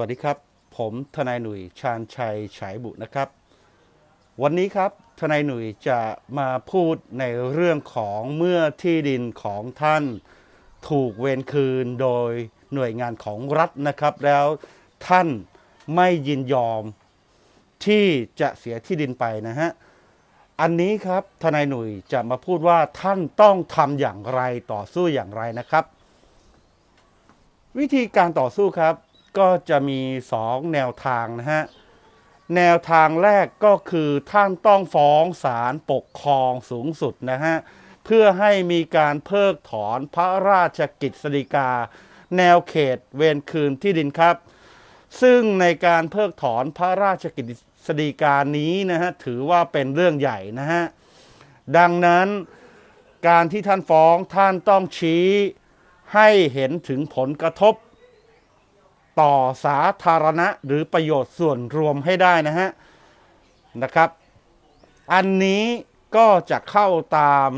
วัสดีครับ ผมทนายหนุ่ยชาญชัยฉายบุนะครับ วันนี้ครับทนายหนุ่ยจะมาพูดในเรื่องของเมื่อที่ดินของท่านถูกเวรคืนโดยหน่วยงานของรัฐนะครับ แล้วท่านไม่ยินยอมที่จะเสียที่ดินไปนะฮะอันนี้ครับทนายหนุ่ยจะมาพูดว่าท่านต้องทำอย่างไรต่อสู้อย่างไรนะครับ วิธีการต่อสู้ครับ ก็จะมี 2 แนวทางนะฮะ แนวทางแรกก็คือท่านต้องฟ้องศาลปกครองสูงสุดนะฮะ เพื่อให้มีการเพิกถอนพระราชกิจสฎีกา แนวเขตเวรคืนที่ดินครับ ซึ่งในการเพิกถอนพระราชกิจสฎีกานี้นะฮะถือว่าเป็นเรื่องใหญ่นะฮะ ดังนั้นการที่ท่านฟ้องท่านต้องชี้ให้เห็นถึงผลกระทบ ต่อสาธารณะหรือประโยชน์ส่วนรวมให้ได้นะฮะนะครับ อันนี้ก็จะเข้าตาม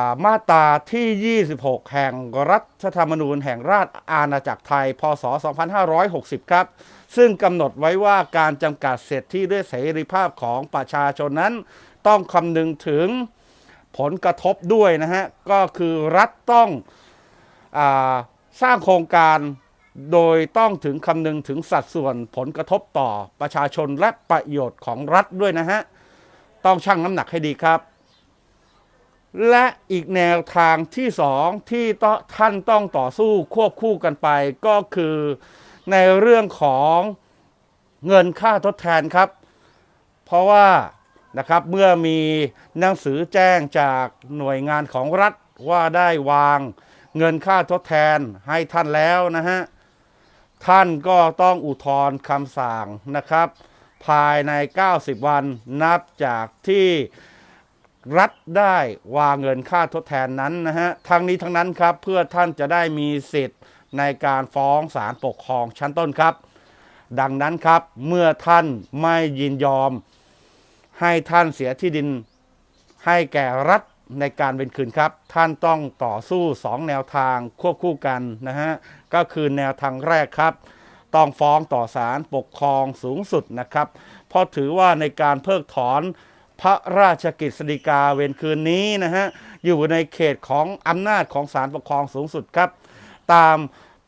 ามาตราที่ 26 แห่งรัฐธรรมนูญแห่งราชอาณาจักรไทย พศ 2560 ครับ ซึ่งกำหนดไว้ว่าการจำกัดเสร็จที่ด้วยเสรีภาพของประชาชนนั้น ต้องคำนึงถึงผลกระทบด้วยนะฮะ ก็คือรัฐต้องอสร้างโครงการ โดยต้องถึงคำนึงถึงสัดส่วนผลกระทบต่อประชาชนและประโยชน์ของรัฐด้วยนะฮะ ต้องชั่งน้ำหนักให้ดีครับ และอีกแนวทางที่สองที่ท่านต้องต่อสู้ควบคู่กันไป ก็คือในเรื่องของเงินค่าทดแทนครับ เพราะว่านะครับเมื่อมีหนังสือแจ้งจากหน่วยงานของรัฐว่าได้วางเงินค่าทดแทนให้ท่านแล้วนะฮะ ท่านก็ต้องอุทธรณ์คำสั่งนะครับ ภายใน 90 วันนับจากที่รัฐได้วางเงินค่าทดแทนนั้นนะฮะทั้งนี้ทั้งนั้นครับเพื่อท่านจะได้มีสิทธิ์ในการฟ้องศาลปกครองชั้นต้นครับ ดังนั้นครับเมื่อท่านไม่ยินยอม ให้ท่านเสียที่ดินให้แก่รัฐ ในการเป็นคืนครับ ท่านต้องต่อสู้ 2 แนวทางควบคู่กันนะฮะก็คือแนวทางแรกครับ ต้องฟ้องต่อศาลปกครองสูงสุดนะครับเพราะถือว่าในการเพิกถอนพระราชกิจสฎีกาเวรคืนนี้นะฮะอยู่ในเขตของอำนาจของศาลปกครองสูงสุดครับ ตาม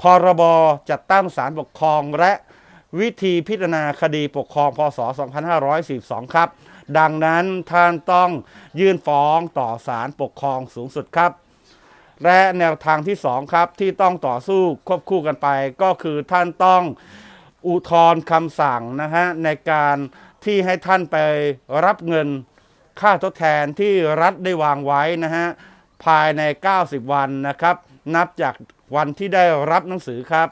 พรบจัดตั้งศาลปกครองและวิธีพิจารณาคดีปกครองพศ 2542 ครับ ดังนั้นท่านต้องยื่นฟ้องต่อศาลปกครองสูงสุดครับ และแนวทางที่ 2 ครับที่ต้องต่อสู้ควบคู่กันไป ก็คือท่านต้องอุทธรณ์คำสั่งนะฮะในการที่ให้ท่านไปรับเงินค่าทดแทนที่รัฐได้วางไว้นะฮะภายใน 90 วันนะครับ นับจากวันที่ได้รับหนังสือครับ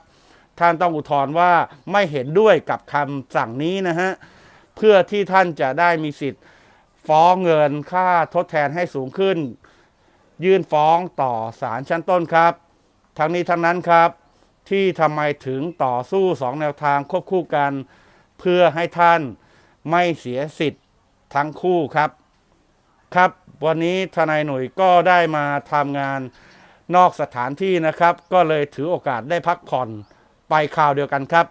ท่านต้องอุทธรณ์ว่าไม่เห็นด้วยกับคำสั่งนี้นะฮะ เพื่อที่ท่านจะได้มีสิทธิ์ ฟ้องเงินค่าทดแทนให้สูงขึ้น ยื่นฟ้องต่อศาลชั้นต้นครับ ทั้งนี้ทั้งนั้นครับ ที่ทำไมถึงต่อสู้สองแนวทางควบคู่กัน เพื่อให้ท่านไม่เสียสิทธิ์ทั้งคู่ครับ ครับ วันนี้ทนายหนุ่ยก็ได้มาทำงานนอกสถานที่นะครับ ก็เลยถือโอกาสได้พักผ่อนไปคราวเดียวกันครับ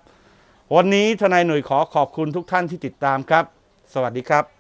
วันนี้ทนายหนุ่ยขอขอบคุณทุกท่านที่ติดตามครับ สวัสดีครับ